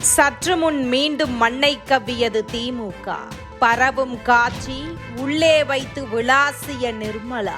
சற்று முன் மீண்டும் மண்ணை கவ்வியது திமுக. பரவும் காட்சி உள்ளே வைத்து விளாசிய நிர்மலா.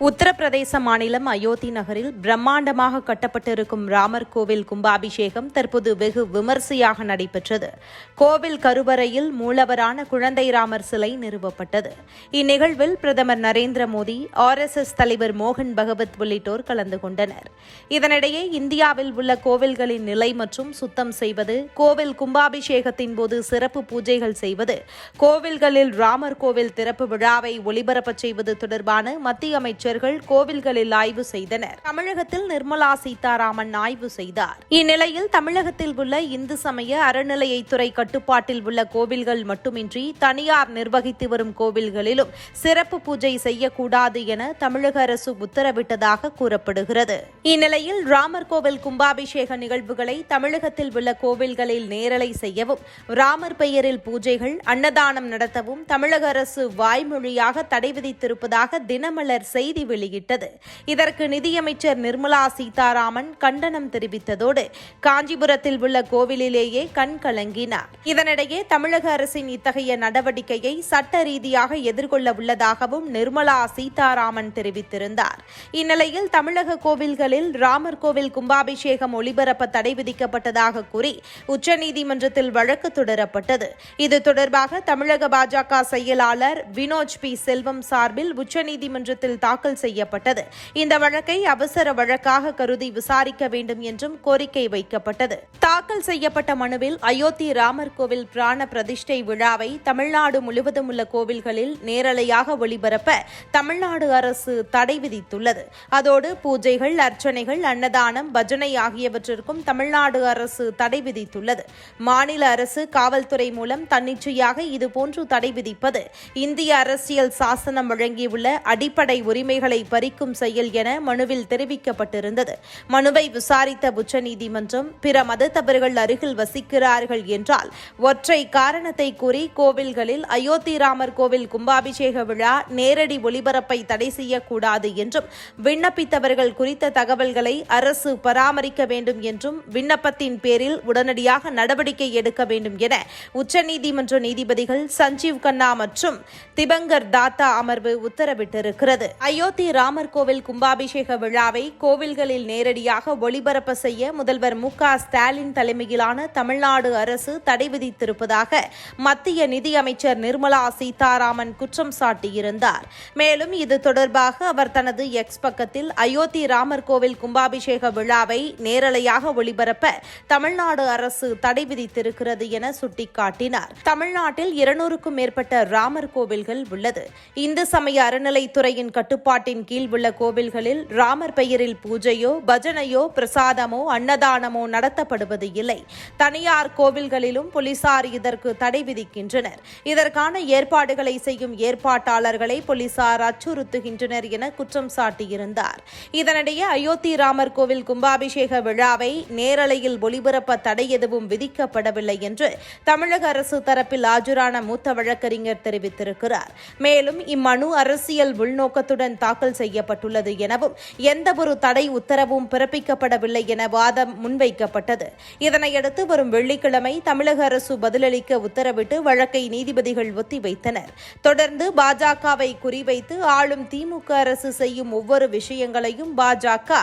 உத்தரப்பிரதேச மாநிலம் அயோத்தி நகரில் பிரம்மாண்டமாக கட்டப்பட்டிருக்கும் ராமர் கோவில் கும்பாபிஷேகம் தற்போது வெகு விமர்சையாக நடைபெற்றது. கோவில் கருவறையில் மூலவரான குழந்தை ராமர் சிலை நிறுவப்பட்டது. இந்நிகழ்வில் பிரதமர் நரேந்திர மோடி ஆர்எஸ்எஸ் தலைவர் மோகன் பகவத் உள்ளிட்டோர் கலந்து கொண்டனர். இதனிடையே இந்தியாவில் உள்ள கோவில்களின் நிலை மற்றும் சுத்தம் செய்வது கோவில் கும்பாபிஷேகத்தின் போது சிறப்பு பூஜைகள் செய்வது கோவில்களில் ராமர் கோவில் திறப்பு விழாவை ஒளிபரப்பச் செய்வது தொடர்பான மத்திய அமைச்சர் அமைச்சர்கள் கோவில்களில் ஆய்வு செய்தனர். தமிழகத்தில் நிர்மலா சீதாராமன் ஆய்வு செய்தார். இந்நிலையில் தமிழகத்தில் உள்ள இந்து சமய அறநிலையத்துறை கட்டுப்பாட்டில் உள்ள கோவில்கள் மட்டுமின்றி தனியார் நிர்வகித்து வரும் கோவில்களிலும் சிறப்பு பூஜை செய்யக்கூடாது என தமிழக அரசு உத்தரவிட்டதாக கூறப்படுகிறது. இந்நிலையில் ராமர் கோவில் கும்பாபிஷேக நிகழ்வுகளை தமிழகத்தில் உள்ள கோவில்களில் நேரலை செய்யவும் ராமர் பெயரில் பூஜைகள் அன்னதானம் நடத்தவும் தமிழக அரசு வாய்மொழியாக தடை விதித்திருப்பதாக தினமலர் செய்தி செய்தி வெளியிட்டது. இதற்கு நிதியமைச்சர் நிர்மலா சீதாராமன் கண்டனம் தெரிவித்ததோடு காஞ்சிபுரத்தில் உள்ள கோவிலிலேயே கண் கலங்கினார். இதனிடையே தமிழக அரசின் இத்தகைய நடவடிக்கையை சட்ட ரீதியாக எதிர்கொள்ள உள்ளதாகவும் நிர்மலா சீதாராமன் தெரிவித்திருந்தார். இந்நிலையில் தமிழக கோவில்களில் ராமர் கோவில் கும்பாபிஷேகம் ஒளிபரப்ப தடை விதிக்கப்பட்டதாக கூறி உச்சநீதிமன்றத்தில் வழக்கு தொடரப்பட்டது. இது தொடர்பாக தமிழக பாஜக செயலாளர் வினோஜ் பி. செல்வம் சார்பில் உச்சநீதிமன்றத்தில் தாக்கல் தாக்கல் செய்யப்பட்டது. இந்த வழக்கை அவசர வழக்காக கருதி விசாரிக்க வேண்டும் என்றும் கோரிக்கை வைக்கப்பட்டது. தாக்கல் செய்யப்பட்ட மனுவில் அயோத்தி ராமர் கோவில் பிராண பிரதிஷ்டை விழாவை தமிழ்நாடு முழுவதும் உள்ள கோவில்களில் நேரலையாக ஒளிபரப்ப தமிழ்நாடு அரசு தடை விதித்துள்ளது. அதோடு பூஜைகள் அர்ச்சனைகள் அன்னதானம் பஜனை ஆகியவற்றிற்கும் தமிழ்நாடு அரசு தடை விதித்துள்ளது. மாநில அரசு காவல்துறை மூலம் தன்னிச்சையாக இதுபோன்று தடை விதிப்பது இந்திய அரசியல் சாசனம் வழங்கியுள்ள அடிப்படை உரிமை உரிமைகளை பறிக்கும் செயல் என மனுவில் தெரிவிக்கப்பட்டிருந்தது. மனுவை விசாரித்த உச்சநீதிமன்றம் பிற மதத்தவர்கள் அருகில் வசிக்கிறார்கள் என்றால் ஒற்றை காரணத்தை கூறி கோவில்களில் அயோத்தி ராமர் கோவில் கும்பாபிஷேக விழா நேரடி ஒளிபரப்பை தடை செய்யக்கூடாது என்றும் விண்ணப்பித்தவர்கள் குறித்த தகவல்களை அரசு பராமரிக்க வேண்டும் என்றும் விண்ணப்பத்தின் பேரில் உடனடியாக நடவடிக்கை எடுக்க வேண்டும் என உச்சநீதிமன்ற நீதிபதிகள் சஞ்சீவ் கண்ணா மற்றும் திபங்கர் தாத்தா அமர்வு உத்தரவிட்டிருக்கிறது. அயோத்தி ராமர் கோவில் கும்பாபிஷேக விழாவை கோவில்களில் நேரடியாக ஒளிபரப்ப செய்ய முதல்வர் மு ஸ்டாலின் தலைமையிலான தமிழ்நாடு அரசு தடை விதித்திருப்பதாக மத்திய நிதியமைச்சர் நிர்மலா சீதாராமன் குற்றம் சாட்டியிருந்தார். மேலும் இது தொடர்பாக அவர் தனது எக்ஸ் பக்கத்தில் அயோத்தி ராமர் கோவில் கும்பாபிஷேக விழாவை நேரலையாக ஒளிபரப்ப தமிழ்நாடு அரசு தடை விதித்திருக்கிறது என சுட்டிக்காட்டினார். தமிழ்நாட்டில் இருநூறுக்கும் மேற்பட்ட ராமர் கோவில்கள் உள்ளது. இந்து சமய அறநிலைத்துறையின் கட்டுப்பாடு கட்டுப்பாட்டின் கீழ் உள்ள கோவில்களில் ராமர் பெயரில் பூஜையோ பஜனையோ பிரசாதமோ அன்னதானமோ நடத்தப்படுவது இல்லை. தனியார் கோவில்களிலும் போலீசார் இதற்கு தடை விதிக்கின்றனர். இதற்கான ஏற்பாடுகளை செய்யும் ஏற்பாட்டாளர்களை போலீசார் அச்சுறுத்துகின்றனர் என குற்றம் சாட்டியிருந்தார். இதனிடையே அயோத்தி ராமர் கோவில் கும்பாபிஷேக விழாவை நேரலையில் ஒளிபரப்ப தடை எதுவும் விதிக்கப்படவில்லை என்று தமிழக அரசு தரப்பில் ஆஜரான மூத்த வழக்கறிஞர் தெரிவித்திருக்கிறார். மேலும் இம்மனு அரசியல் உள்நோக்கத்துடன் தாக்கல் செய்யப்பட்டுள்ளது எனவும் எந்தவொரு தடை உத்தரவும் பிறப்பிக்கப்படவில்லை என வாதம் முன்வைக்கப்பட்டது. இதனையடுத்து வரும் வெள்ளிக்கிழமை தமிழக அரசு பதிலளிக்க உத்தரவிட்டு வழக்கை நீதிபதிகள் ஒத்திவைத்தனர். தொடர்ந்து பாஜகவை குறிவைத்து ஆளும் திமுக அரசு செய்யும் ஒவ்வொரு விஷயங்களையும் பாஜக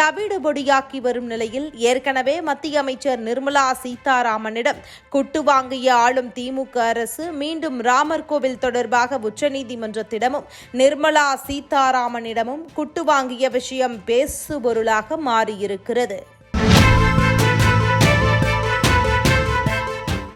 தவிடுபொடியாக்கி வரும் நிலையில் ஏற்கனவே மத்திய அமைச்சர் நிர்மலா சீதாராமனிடம் குட்டு வாங்கிய ஆளும் திமுக அரசு மீண்டும் ராமர் கோவில் தொடர்பாக உச்சநீதிமன்றத்திடமும் நிர்மலா சீதாராமனிடமும் குட்டு வாங்கிய விஷயம் பேசுபொருளாக மாறியிருக்கிறது.